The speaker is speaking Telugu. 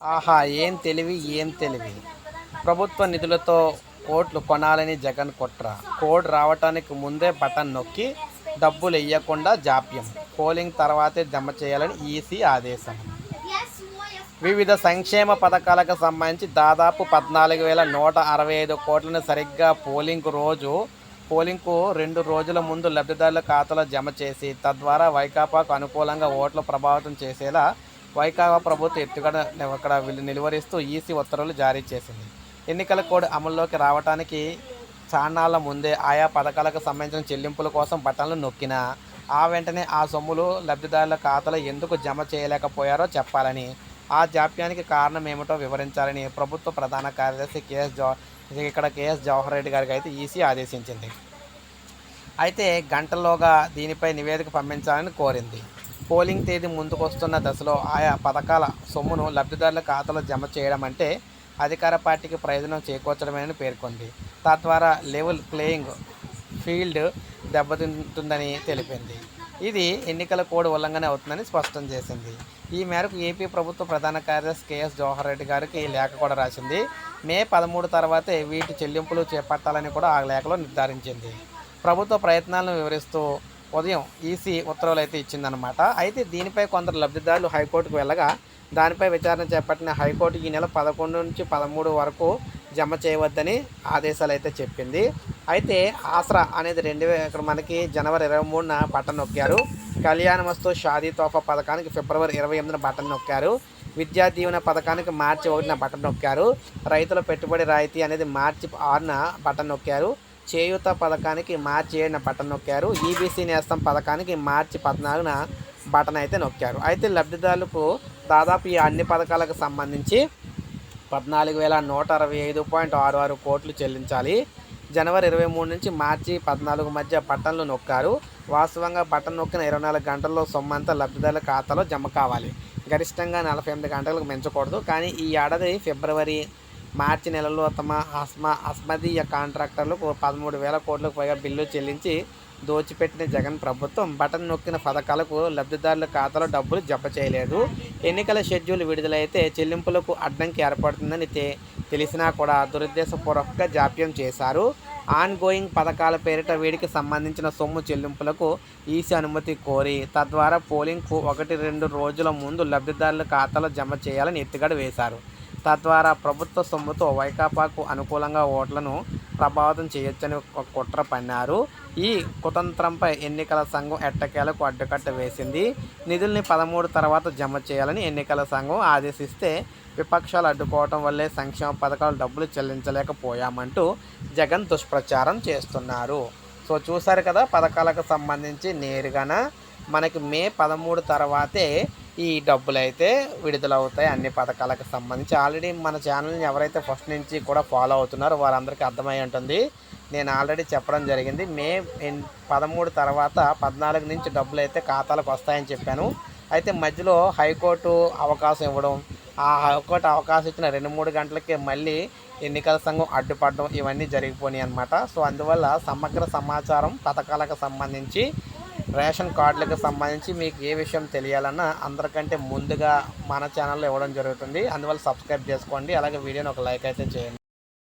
ఆహా ఏం తెలివి ఏం తెలివి. ప్రభుత్వ నిధులతో ఓట్లు కొనాలని జగన్ కుట్ర. కోడ్ రావటానికి ముందే బటన్ నొక్కి డబ్బులు ఇవ్వకుండా జాప్యం. పోలింగ్ తర్వాతే జమ చేయాలని ఈసీ ఆదేశం. వివిధ సంక్షేమ పథకాలకు సంబంధించి దాదాపు పద్నాలుగు వేల నూట అరవై ఐదు కోట్లను సరిగ్గా పోలింగ్ రోజు పోలింగ్కు రెండు రోజుల ముందు లబ్ధిదారుల ఖాతాలో జమ చేసి తద్వారా వైకాపాకు అనుకూలంగా ఓట్లు ప్రభావితం చేసేలా వైకాపా ప్రభుత్వం ఎత్తుగడ అక్కడ వీళ్ళు నిలువరిస్తూ ఈసీ ఉత్తర్వులు జారీ చేసింది. ఎన్నికల కోడ్ అమల్లోకి రావడానికి చాణాల ముందే ఆయా పథకాలకు సంబంధించిన చెల్లింపుల కోసం బటన్లు నొక్కినా ఆ వెంటనే ఆ సొమ్ములు లబ్ధిదారుల ఖాతాలో ఎందుకు జమ చేయలేకపోయారో చెప్పాలని ఆ జాప్యానికి కారణం ఏమిటో వివరించాలని ప్రభుత్వ ప్రధాన కార్యదర్శి కేఎస్ జవ ఇక్కడ కేఎస్ జవహర్ రెడ్డి గారికి అయితే ఈసీ ఆదేశించింది. అయితే గంటల్లోగా దీనిపై నివేదిక పంపించాలని కోరింది. పోలింగ్ తేదీ ముందుకొస్తున్న దశలో ఆయా పథకాల సొమ్మును లబ్ధిదారుల ఖాతాలో జమ చేయడం అంటే అధికార పార్టీకి ప్రయోజనం చేకూర్చడమేనని పేర్కొంది. తద్వారా లెవెల్ ప్లేయింగ్ ఫీల్డ్ దెబ్బతింటుందని తెలిపింది. ఇది ఎన్నికల కోడ్ ఉల్లంఘన అవుతుందని స్పష్టం చేసింది. ఈ మేరకు ఏపీ ప్రభుత్వ ప్రధాన కార్యదర్శి కేఎస్ జవహర్ రెడ్డి గారికి లేఖ కూడా రాసింది. మే పదమూడు తర్వాతే వీటి చెల్లింపులు చేపట్టాలని కూడా ఆ లేఖలో నిర్ధారించింది. ప్రభుత్వ ప్రయత్నాలను వివరిస్తూ ఉదయం ఈసీ ఉత్తర్వులు అయితే ఇచ్చిందనమాట అయితే దీనిపై కొందరు లబ్ధిదారులు హైకోర్టుకు వెళ్ళగా దానిపై విచారణ చేపట్టిన హైకోర్టు ఈ నెల పదకొండు నుంచి పదమూడు వరకు జమ చేయవద్దని ఆదేశాలు అయితే చెప్పింది. అయితే ఆసరా అనేది రెండు ఇక్కడ మనకి జనవరి ఇరవై మూడున బటన్ నొక్కారు. కళ్యాణమస్తు షాదీ తోఫా పథకానికి ఫిబ్రవరి ఇరవై ఎనిమిదిన బటన్ నొక్కారు. విద్యా దీవెన పథకానికి మార్చి ఒకటిన బటన్ నొక్కారు. రైతుల పెట్టుబడి రాయితీ అనేది మార్చి ఆరున బటన్ నొక్కారు. చేయూత పథకానికి మార్చి ఏడున బటన్ నొక్కారు. ఈబీసీ నేస్తం పథకానికి మార్చి పద్నాలుగున బటన్ అయితే నొక్కారు. అయితే లబ్ధిదారులకు దాదాపు ఈ అన్ని పథకాలకు సంబంధించి పద్నాలుగు వేల నూట అరవై ఐదు పాయింట్ ఆరు ఆరు కోట్లు చెల్లించాలి. జనవరి ఇరవై మూడు నుంచి మార్చి పద్నాలుగు మధ్య బటన్లు నొక్కారు. వాస్తవంగా బటన్ నొక్కిన ఇరవై నాలుగు గంటల్లో సొమ్మంతా లబ్ధిదారుల ఖాతాలో జమ కావాలి. గరిష్టంగా నలభై ఎనిమిది గంటలకు మించకూడదు కానీ ఈ ఏడాది ఫిబ్రవరి మార్చి నెలలో తమ అస్మా అస్మదీయ కాంట్రాక్టర్లకు పదమూడు వేల కోట్లకు పైగా బిల్లు చెల్లించి దోచిపెట్టిన జగన్ ప్రభుత్వం బటన్ నొక్కిన పథకాలకు లబ్ధిదారుల ఖాతాలో డబ్బులు జమ చేయలేదు. ఎన్నికల షెడ్యూల్ విడుదలైతే చెల్లింపులకు అడ్డంకి ఏర్పడుతుందని తె తెలిసినా కూడా దురుద్దేశపూర్వకంగా జాప్యం చేశారు. ఆన్ గోయింగ్ పథకాల పేరిట వీడికి సంబంధించిన సొమ్ము చెల్లింపులకు ఈసీ అనుమతి కోరి తద్వారా పోలింగ్కు ఒకటి రెండు రోజుల ముందు లబ్ధిదారుల ఖాతాలో జమ చేయాలని ఎత్తుగడ వేశారు. తద్వారా ప్రభుత్వ సొమ్ముతో వైకాపాకు అనుకూలంగా ఓట్లను ప్రభావితం చేయొచ్చని ఒక కుట్ర పన్నారు. ఈ కుతంత్రంపై ఎన్నికల సంఘం ఎట్టకేలకు అడ్డుకట్ట వేసింది. నిధుల్ని పదమూడు తర్వాత జమ చేయాలని ఎన్నికల సంఘం ఆదేశిస్తే విపక్షాలు అడ్డుకోవటం వల్లే సంక్షేమ పథకాలు డబ్బులు చెల్లించలేకపోయామంటూ జగన్ దుష్ప్రచారం చేస్తున్నారు. సో చూశారు కదా పథకాలకు సంబంధించి నేరుగాన మనకి మే పదమూడు తర్వాతే ఈ డబ్బులు అయితే విడుదలవుతాయి అన్ని పథకాలకు సంబంధించి. ఆల్రెడీ మన ఛానల్ని ఎవరైతే ఫస్ట్ నుంచి కూడా ఫాలో అవుతున్నారో వారందరికీ అర్థమై ఉంటుంది. నేను ఆల్రెడీ చెప్పడం జరిగింది. మే పదమూడు తర్వాత పద్నాలుగు నుంచి డబ్బులు అయితే ఖాతాలకు వస్తాయని చెప్పాను. అయితే మధ్యలో హైకోర్టు అవకాశం ఇవ్వడం ఆ హైకోర్టు అవకాశం ఇచ్చిన రెండు మూడు గంటలకే మళ్ళీ ఎన్నికల సంఘం అడ్డుపడడం ఇవన్నీ జరిగిపోయినాయి అనమాట సో అందువల్ల సమగ్ర సమాచారం పథకాలకు సంబంధించి రేషన్ కార్డులకు సంబంధించి మీకు ఏ విషయం తెలియాలన్నా అందరికంటే ముందుగా మన ఛానల్లో ఇవ్వడం జరుగుతుంది. అందువల్ల సబ్స్క్రైబ్ చేసుకోండి. అలాగే వీడియోని ఒక లైక్ అయితే చేయండి.